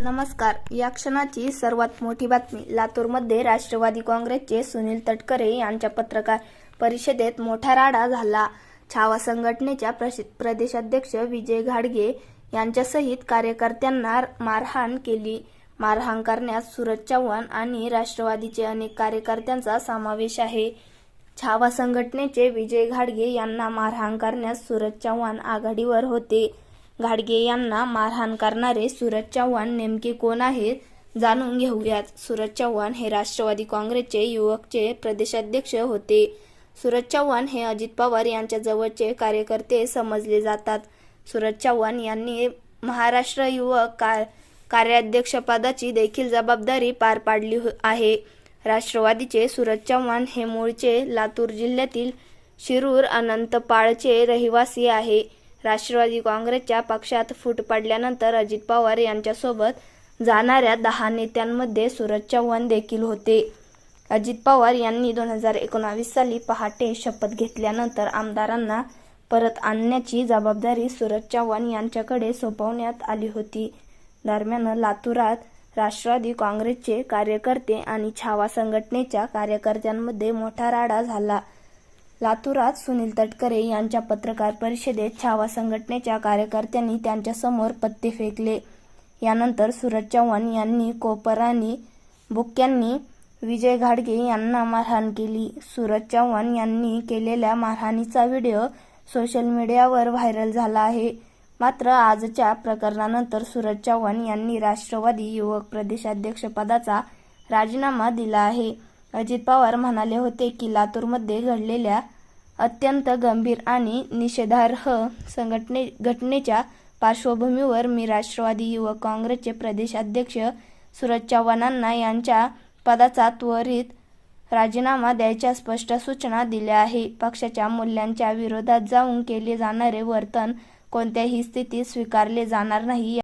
नमस्कार. या क्षणाची सर्वात मोठी बातमी. लातूरमध्ये राष्ट्रवादी काँग्रेसचे सुनील तटकरे यांच्या पत्रकार परिषदेत मोठा राडा झाला. छावा संघटनेच्या प्रशि- प्रदेशाध्यक्ष विजय घाडगे यांच्यासहित कार्यकर्त्यांना मारहाण केली. मारहाण करण्यात सुरज चव्हाण आणि राष्ट्रवादीचे अनेक कार्यकर्त्यांचा समावेश आहे. छावा संघटनेचे विजय घाडगे यांना मारहाण करण्यास सूरज चव्हाण आघाडीवर होते. घाडगे यांना मारहाण करणारे सूरज चव्हाण नेमके कोण आहेत जाणून घेऊयात. सूरज चव्हाण हे राष्ट्रवादी काँग्रेसचे युवकचे प्रदेशाध्यक्ष होते. सूरज चव्हाण हे अजित पवार यांच्या जवळचे कार्यकर्ते समजले जातात. सूरज चव्हाण यांनी महाराष्ट्र युवक का कार्याध्यक्षपदाची देखील जबाबदारी पार पाडली हो-, आहे. राष्ट्रवादीचे सूरज चव्हाण हे मूळचे लातूर जिल्ह्यातील शिरूर अनंतपाळचे रहिवासी आहे. राष्ट्रवादी काँग्रेसच्या पक्षात फूट पडल्यानंतर अजित पवार यांच्यासोबत जाणाऱ्या दहा नेत्यांमध्ये सूरज चव्हाण देखील होते. अजित पवार यांनी दोन हजार एकोणावीस साली पहाटे शपथ घेतल्यानंतर आमदारांना परत आणण्याची जबाबदारी सूरज चव्हाण यांच्याकडे सोपवण्यात आली होती. दरम्यान लातूरात राष्ट्रवादी काँग्रेसचे कार्यकर्ते आणि छावा संघटनेच्या कार्यकर्त्यांमध्ये मोठा राडा झाला. लातूरात सुनील तटकरे यांच्या पत्रकार परिषदेत छावा संघटनेच्या कार्यकर्त्यांनी त्यांच्यासमोर पत्ते फेकले. यानंतर सूरज चव्हाण यांनी कोपरानी बुक्यांनी विजय घाडगे यांना मारहाण केली. सूरज चव्हाण यांनी केलेल्या मारहाणीचा व्हिडिओ सोशल मीडियावर व्हायरल झाला आहे. मात्र आजच्या प्रकरणानंतर सूरज चव्हाण यांनी राष्ट्रवादी युवक प्रदेशाध्यक्षपदाचा राजीनामा दिला आहे. अजित पवार म्हणाले होते की लातूरमध्ये घडलेल्या अत्यंत गंभीर आणि निषेधार्ह संघटने घटनेच्या पार्श्वभूमीवर मी राष्ट्रवादी युवक काँग्रेसचे प्रदेशाध्यक्ष सूरज चव्हाणांना यांच्या पदाचा त्वरित राजीनामा द्यायच्या स्पष्ट सूचना दिल्या आहे. पक्षाच्या मूल्यांच्या विरोधात जाऊन केले जाणारे वर्तन कोणत्याही स्थितीत स्वीकारले जाणार नाही.